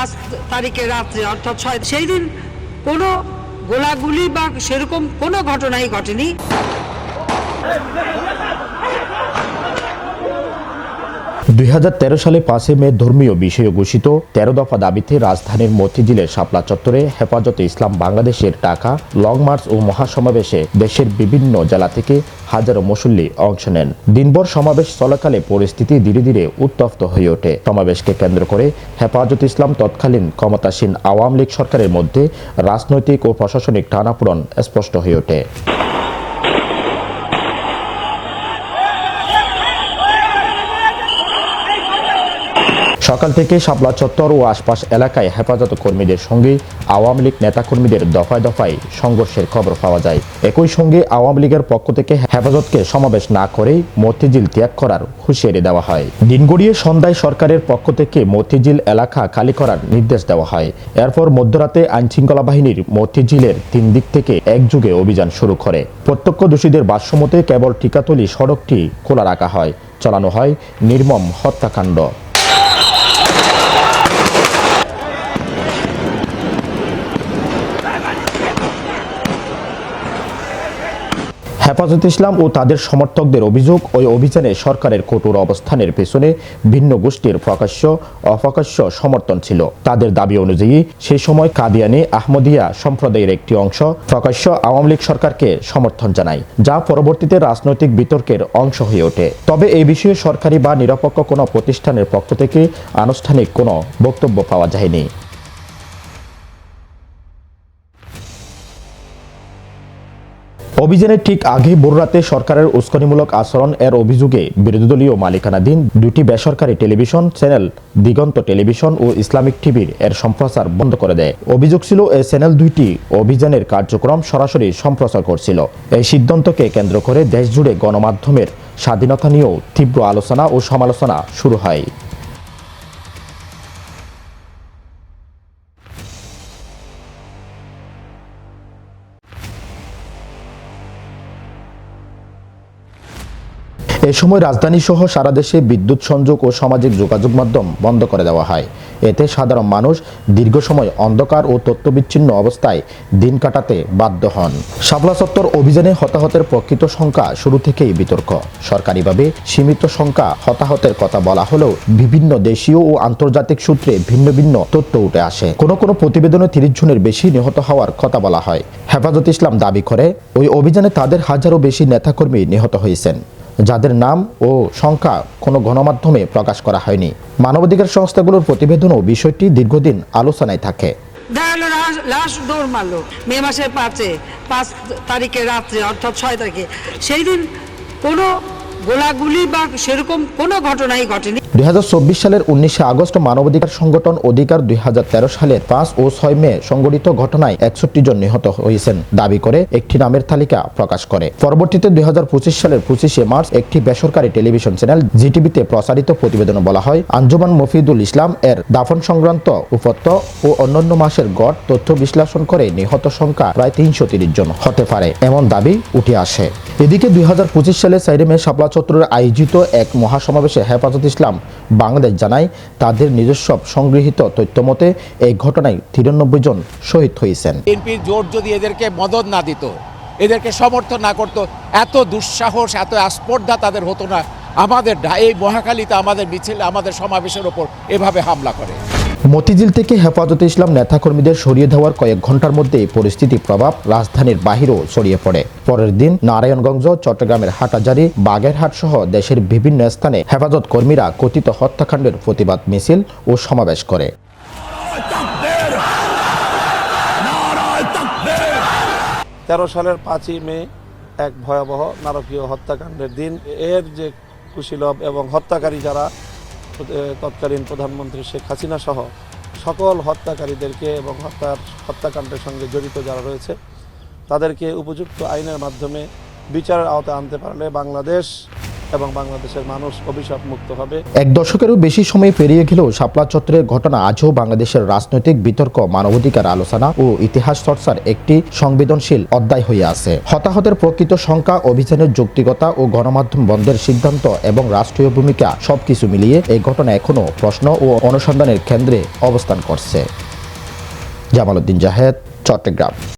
পাঁচ তারিখে রাত্রে অর্থাৎ ছয় সেই দিন কোনো গোলাগুলি বা সেরকম কোনো ঘটনাই ঘটেনি। দুই হাজার তেরো সালে পাঁচই মে ধর্মীয় বিষয়ে ঘোষিত তেরো দফা দাবিতে রাজধানীর মতিঝিলের শাপলা চত্বরে হেফাজতে ইসলাম বাংলাদেশের টাকা, লং মার্চ ও মহাসমাবেশে দেশের বিভিন্ন জেলা থেকে হাজারো মুসল্লি অংশ নেন। দিনভর সমাবেশ চলাকালে পরিস্থিতি ধীরে ধীরে উত্তপ্ত হয়ে ওঠে। সমাবেশকে কেন্দ্র করে হেফাজত ইসলাম তৎকালীন ক্ষমতাসীন আওয়ামী লীগ সরকারের মধ্যে রাজনৈতিক ও প্রশাসনিক টানাপোড়ন স্পষ্ট হয়ে ওঠে। সকাল থেকে শাপলা চত্বর ও আশপাশ এলাকায় হেফাজত কর্মীদের সঙ্গে আওয়ামী লীগ নেতাকর্মীদের দফায় দফায় সংঘর্ষের খবর পাওয়া যায়। একই সঙ্গে আওয়ামী লীগের পক্ষ থেকে হেফাজতকে সমাবেশ না করেই মতিঝিল ত্যাগ করার হুঁশিয়ারি দেওয়া হয়। দিন গড়িয়ে সন্ধ্যায় সরকারের পক্ষ থেকে মতিঝিল এলাকা খালি করার নির্দেশ দেওয়া হয়। এরপর মধ্যরাতে আইনশৃঙ্খলা বাহিনীর মতিঝিলের তিন দিক থেকে একযুগে অভিযান শুরু করে। প্রত্যক্ষদর্শীদের ভাষ্যমতে কেবল টিকাতলি সড়কটি খোলা রাখা হয়, চালানো হয় নির্মম হত্যাকাণ্ড। হেফাজত ইসলাম ও তাদের সমর্থকদের অভিযোগ ওই অভিযানে সরকারের কঠোর অবস্থানের পেছনে ভিন্ন গোষ্ঠীর প্রকাশ্য, অপ্রকাশ্য সমর্থন ছিল। তাদের দাবি অনুযায়ী সেই সময় কাদিয়ানি, আহমদিয়া সম্প্রদায়ের একটি অংশ প্রকাশ্য আওয়ামী লীগ সরকারকে সমর্থন জানায়, যা পরবর্তীতে রাজনৈতিক বিতর্কের অংশ হয়ে ওঠে। তবে এই বিষয়ে সরকারি বা নিরপেক্ষ কোনো প্রতিষ্ঠানের পক্ষ থেকে আনুষ্ঠানিক কোনো বক্তব্য পাওয়া যায়নি। অভিযানের ঠিক আগে ভোররাতে সরকারের উস্কানিমূলক আচরণ এর অভিযোগে বিরোধী দলীয় মালিকানাধীন দুটি বেসরকারি টেলিভিশন চ্যানেল, দিগন্ত টেলিভিশন ও ইসলামিক টিভির এর সম্প্রচার বন্ধ করে দেয়। অভিযোগ ছিল এই চ্যানেল দুইটি অভিযানের কার্যক্রম সরাসরি সম্প্রচার করছিল। এই সিদ্ধান্তকে কেন্দ্র করে দেশজুড়ে গণমাধ্যমের স্বাধীনতা নিয়েও তীব্র আলোচনা ও সমালোচনা শুরু হয়। এ সময় রাজধানী সহ সারা দেশে বিদ্যুৎ সংযোগ ও সামাজিক যোগাযোগ মাধ্যম বন্ধ করে দেওয়া হয়। এতে সাধারণ মানুষ দীর্ঘ সময় অন্ধকার ও তথ্যবিচ্ছিন্ন অবস্থায় দিন কাটাতে বাধ্য হন। শাপলা চত্বর অভিযানে হতাহতের প্রকৃত সংখ্যা শুরু থেকেই বিতর্ক। সরকারিভাবে সীমিত সংখ্যা হতাহতের কথা বলা হলেও বিভিন্ন দেশীয় ও আন্তর্জাতিক সূত্রে ভিন্ন ভিন্ন তথ্য উঠে আসে। কোনো কোনো প্রতিবেদনে তিরিশ জনের বেশি নিহত হওয়ার কথা বলা হয়। হেফাজত ইসলাম দাবি করে, ওই অভিযানে তাদের হাজারও বেশি নেতাকর্মী নিহত হয়েছেন। যাদের নাম ও সংখ্যা কোনো গণমাধ্যমে প্রকাশ করা হয়নি। মানবাধিকার সংস্থাগুলোর প্রতিবেদনও বিষয়টি দীর্ঘদিন আলোচনায় থাকে। লাশ- লাশ দৌড় মারলো। মে মাসের পাঁচে, পাঁচ তারিখে রাত্রে, অর্থাৎ ছয় তারিখে। সেই দিন কোনো গোলাগুলি বা সেরকম কোনো ঘটনাই ঘটেনি। দুই সালের উনিশে আগস্ট মানবাধিকার সংগঠন অধিকার দুই সালের পাঁচ ও ছয় মে সংগঠিত ঘটনায় একষট্টি জন নিহত হয়েছেন। দাবি করে একটি নামের তালিকা প্রকাশ করে। পরবর্তীতে দুই সালের পঁচিশে মার্চ একটি বেসরকারি টেলিভিশন চ্যানেল জিটিভিতে প্রচারিত প্রতিবেদনে বলা হয়। আঞ্জুমান মফিদুল ইসলাম এর দাফন সংক্রান্ত উপত্য ও অন্যান্য মাসের গড় তথ্য বিশ্লেষণ করে নিহত সংখ্যা প্রায় তিনশো জন হতে পারে। এমন দাবি উঠে আসে। এদিকে দুই হাজার পঁচিশ সালে সাইডে মে চত্বরে আয়োজিত এক মহাসমাবেশে হেফাজত ইসলাম বাংলাদেশ জানায়, তাদের নিজস্ব সংগৃহীত তথ্যমতে এই ঘটনায় তিরানব্বই জন শহীদ হয়েছেন। বিএনপির জোট যদি এদেরকে মদত না দিত, এদেরকে সমর্থন না করত, এত দুঃসাহস, এত আস্পর্ধা তাদের হতো না। আমাদের এই মহাখালীতে আমাদের মিছিল, আমাদের সমাবেশের ওপর এভাবে হামলা করে। মতিঝিল থেকে হেফাজতে ইসলাম নেতাকর্মীদের সরিয়ে দেওয়ার কয়েক ঘণ্টার মধ্যে পরিস্থিতি প্রভাব রাজধানীর বাহিরেও ছড়িয়ে পড়ে। পরের দিন নারায়ণগঞ্জ চট্টগ্রামের হাটাজারি, বাগেরহাট সহ দেশের বিভিন্ন স্থানে হেফাজত কর্মীরা কথিত হত্যাকাণ্ডের প্রতিবাদ মিছিল ও সমাবেশ করে। তেরো সালের পাঁচই মে এক ভয়াবহ নারকীয় হত্যাকাণ্ডের দিন। এর যে কুশীলভ এবং হত্যাকারী যারা তৎকালীন প্রধানমন্ত্রী শেখ হাসিনা সহ সকল হত্যাকারীদেরকে এবং হত্যার হত্যাকাণ্ডের সঙ্গে জড়িত যারা রয়েছে, তাদেরকে উপযুক্ত আইনের মাধ্যমে বিচারের আওতায় আনতে পারলে বাংলাদেশ এবং বাংলাদেশের মানুষ অভিশাপ মুক্ত হবে। এক দশকেরও বেশি সময় পেরিয়ে গেলেও শাপলা চত্বরের ঘটনা আজও বাংলাদেশের রাজনৈতিক বিতর্ক, মানবাধিকার আলোচনা ও ইতিহাস চর্চার একটি সংবেদনশীল অধ্যায় হয়ে আছে। হতাহতের প্রকৃত সংখ্যা, অভিযানের যৌক্তিকতা ও গণমাধ্যম বন্ধের সিদ্ধান্ত এবং রাষ্ট্রীয় ভূমিকা সবকিছু মিলিয়ে এই ঘটনা এখনও প্রশ্ন ও অনুসন্ধানের কেন্দ্রে অবস্থান করছে। জামালউদ্দিন জাহেদ, চট্টগ্রাম।